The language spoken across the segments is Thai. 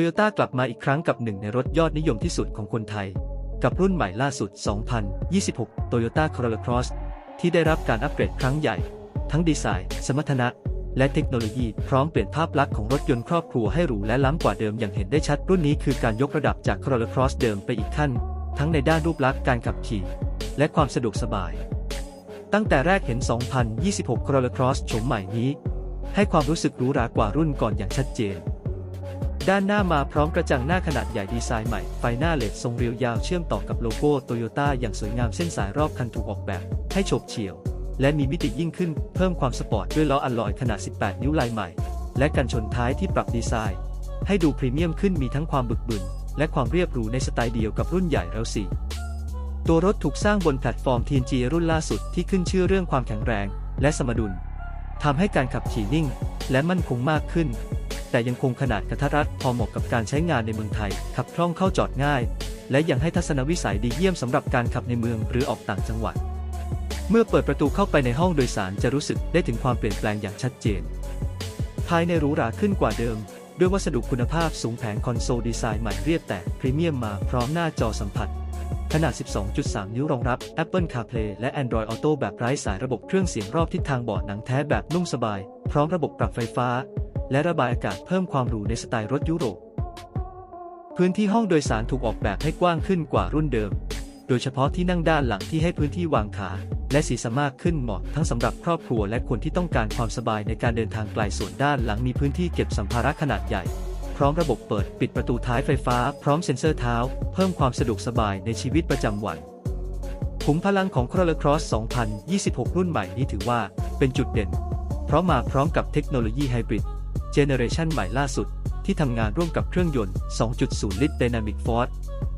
โยต้ากลับมาอีกครั้งกับหนึ่งในรถยอดนิยมที่สุดของคนไทย กับรุ่นใหม่ล่าสุด 2026 Toyota Corolla Cross ที่ได้รับการอัปเกรดครั้งใหญ่ ทั้งดีไซน์ สมรรถนะ และเทคโนโลยีพร้อมเปลี่ยนภาพลักษณ์ของรถยนต์ครอบครัวให้หรูและล้ำกว่าเดิมอย่างเห็นได้ชัดรุ่นนี้คือการยกระดับจาก Corolla Cross เดิมไปอีกขั้น ทั้งในด้านรูปลักษณ์การขับขี่ และความสะดวกสบาย ตั้งแต่แรกเห็น 2026 Corolla Cross โฉมใหม่นี้ ให้ความรู้สึกหรูหรากว่ารุ่นก่อนอย่างชัดเจน ด้านหน้ามาพร้อมกระจังหน้าขนาดใหญ่ดีไซน์ใหม่ ไฟหน้าเลดทรงเรียวยาวเชื่อมต่อกับโลโก้โตโยต้าอย่างสวยงามเส้นสายรอบคันถูกออกแบบ ให้โฉบเฉี่ยว และมีมิติยิ่งขึ้น เพิ่มความสปอร์ตด้วยล้ออัลลอยขนาด 18 นิ้วลายใหม่ และกันชนท้ายที่ปรับดีไซน์ ให้ดูพรีเมียมขึ้นมีทั้งความบึกบึน และความเรียบหรูในสไตล์เดียวกับรุ่นใหญ่แล้วสี่ตัวรถถูกสร้างบนแพลตฟอร์ม TNG รุ่นล่าสุดที่ขึ้นชื่อเรื่องความแข็งแรง และสมดุลทำให้การขับขี่นิ่ง และมั่นคงมากขึ้น แต่ยังคงขนาดกระทัดรัดพอเหมาะกับการใช้งานในเมืองไทย ขับคล่องเข้าจอดง่าย และยังให้ทัศนวิสัยดีเยี่ยมสำหรับการขับในเมืองหรือออกต่างจังหวัด เมื่อเปิดประตูเข้าไปในห้องโดยสารจะรู้สึกได้ถึงความเปลี่ยนแปลงอย่างชัดเจน ภายในหรูหราขึ้นกว่าเดิม ด้วยวัสดุคุณภาพสูงแผงคอนโซลดีไซน์ใหม่เรียบแต่พรีเมียมมาพร้อมหน้าจอสัมผัสขนาด 12.3 นิ้วรองรับ Apple CarPlay และ Android Auto แบบไร้สายระบบเครื่องเสียงรอบทิศทางเบาะหนังแท้แบบนุ่มสบาย พร้อมระบบปรับไฟฟ้า และระบายอากาศเพิ่มความหรูในสไตล์รถยุโรป พื้นที่ห้องโดยสารถูกออกแบบให้กว้างขึ้นกว่ารุ่นเดิม โดยเฉพาะที่นั่งด้านหลังที่ให้พื้นที่วางขา และศีรษะมากขึ้นเหมาะทั้งสำหรับครอบครัวและคนที่ต้องการความสบายในการเดินทางไกลส่วนด้านหลังมีพื้นที่เก็บสัมภาระขนาดใหญ่พร้อมระบบเปิดปิดประตูท้ายไฟฟ้า พร้อมเซ็นเซอร์เท้า เพิ่มความสะดวกสบายในชีวิตประจำวัน ขุมพลังของ Corolla Cross 2026 รุ่นใหม่นี้ถือว่าเป็นจุดเด่น เพราะมาพร้อมกับเทคโนโลยีไฮบริด เจเนอเรชันใหม่ล่าสุด ที่ทำงานร่วมกับเครื่องยนต์ 2.0 ลิตร Dynamic Force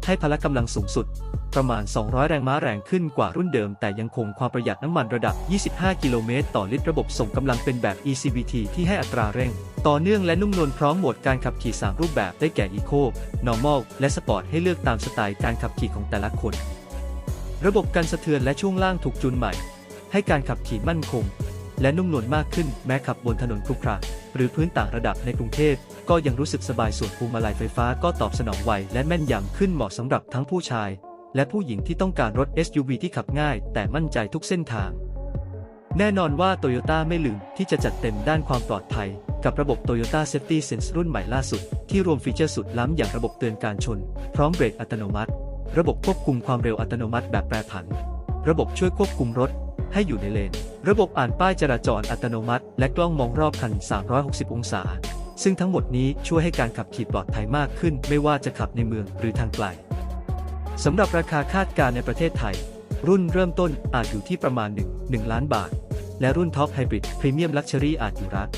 ให้พละกำลังสูงสุด ประมาณ 200 แรงม้าแรงขึ้นกว่ารุ่นเดิม แต่ยังคงความประหยัดน้ำมันระดับ 25 กิโลเมตรต่อลิตรระบบส่งกำลังเป็นแบบ ECVT ที่ให้อัตราเร่ง ต่อเนื่องและนุ่มนวลพร้อมโหมดการขับขี่ 3 รูปแบบได้แก่ Eco Normal และ Sport ให้เลือกตามสไตล์การขับขี่ของแต่ละคน ระบบกันสะเทือนและช่วงล่างถูกจูนใหม่ ให้การขับขี่มั่นคง และนุ่มนวลมากขึ้นแม้ขับบนถนนครุขระหรือพื้นต่างระดับในกรุงเทพก็ยังรู้สึกสบายส่วนพวงมาลัยไฟฟ้าก็ตอบสนองไวและแม่นยำขึ้นเหมาะสำหรับทั้งผู้ชาย และผู้หญิงที่ต้องการรถ SUV ที่ขับง่าย แต่มั่นใจทุกเส้นทาง แน่นอนว่า Toyota ไม่ลืมที่จะจัดเต็มด้านความปลอดภัย กับระบบ Toyota Safety Sense รุ่นใหม่ล่าสุด ที่รวมฟีเจอร์สุดล้ำอย่างระบบเตือนการชน พร้อมเบรกอัตโนมัติ ระบบควบคุมความเร็วอัตโนมัติแบบแปรผัน ระบบช่วยควบคุมรถ ให้อยู่ในเลน ระบบอ่านป้ายจราจรอัตโนมัติ และกล้องมองรอบคัน 360 องศา ซึ่งทั้งหมดนี้ช่วยให้การขับขี่ปลอดภัยมากขึ้น ไม่ว่าจะขับในเมืองหรือทางไกลสำหรับราคาคาดการณ์ในประเทศไทย รุ่นเริ่มต้นอาจอยู่ที่ประมาณ 1 1 ล้านบาท และรุ่นท็อปไฮบริดพรีเมียมลักชัวรี่อาจอยู่รัก